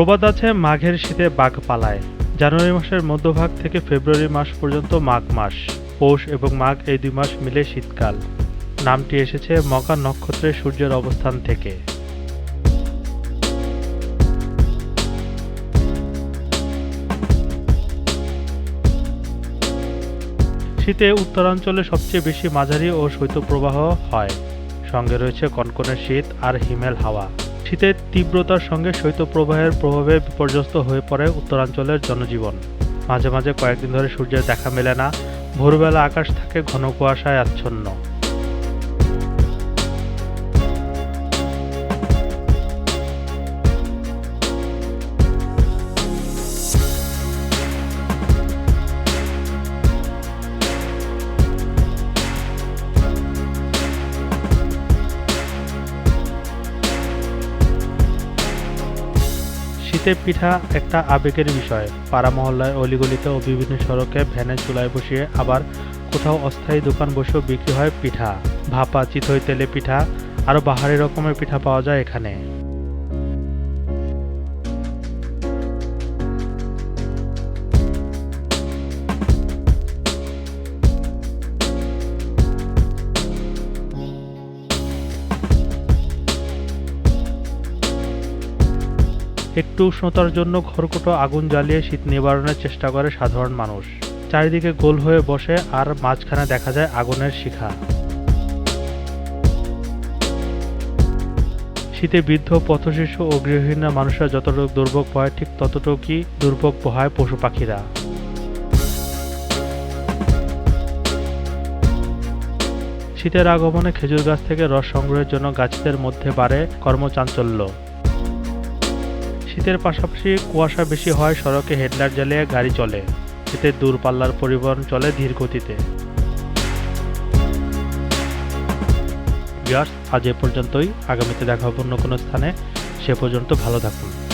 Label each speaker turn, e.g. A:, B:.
A: প্রবাদ আছে, মাঘের শীতে বাঘ পালায়। জানুয়ারি মাসের মধ্যভাগ থেকে ফেব্রুয়ারি মাস পর্যন্ত মাঘ মাস। পৌষ এবং মাঘ এই দুই মাস মিলে শীতকাল। নামটি এসেছে মকা নক্ষত্রে সূর্যের অবস্থান থেকে। শীতে উত্তরাঞ্চলে সবচেয়ে বেশি মাঝারি ও শৈত্যপ্রবাহ হয়। সঙ্গে রয়েছে কনকনে শীত আর হিমেল হাওয়া। শীতের তীব্রতার সঙ্গে শৈত্যপ্রবাহের প্রভাবে বিপর্যস্ত হয়ে পড়ে উত্তরাঞ্চলের জনজীবন। মাঝে মাঝে কয়েকদিন ধরে সূর্যের দেখা মেলে না, ভোরবেলা আকাশ থাকে ঘন কুয়াশায় আচ্ছন্ন। শীতের পিঠা একটা আবেগের বিষয়। পাড়া মহল্লায় অলিগলিতে ও বিভিন্ন সড়কে ভ্যানে চুলায় বসিয়ে আবার কোথাও অস্থায়ী দোকান বসেও বিক্রি হয় পিঠা। ভাপা, চিতই তেলে পিঠা, আরও বাহারি রকমের পিঠা পাওয়া যায় এখানে। একটু উষ্ণতার জন্য খড়কুটো আগুন জ্বালিয়ে শীত নিবারণের চেষ্টা করে সাধারণ মানুষ। চারিদিকে গোল হয়ে বসে আর মাঝখানে দেখা যায় আগুনের শিখা। শীতে বৃদ্ধ, পথশিশু ও গৃহহীন মানুষরা যতটুকু দুর্ভোগ পায় ঠিক ততটুকুই দুর্ভোগ পোহায় পশু পাখিরা। শীতের আগমনে খেজুর গাছ থেকে রস সংগ্রহের জন্য গাছদের মধ্যে বাড়ে কর্মচাঞ্চল্য। শীতের পাশাপাশি কুয়াশা বেশি হয়, সড়কে হেডলাইট জ্বালিয়ে গাড়ি চলে। এতে দূরপাল্লার পরিবহন চলে ধীর গতিতে। আজ এ পর্যন্তই। আগামীতে দেখা হবে অন্য কোনো স্থানে। সে পর্যন্ত ভালো থাকুন।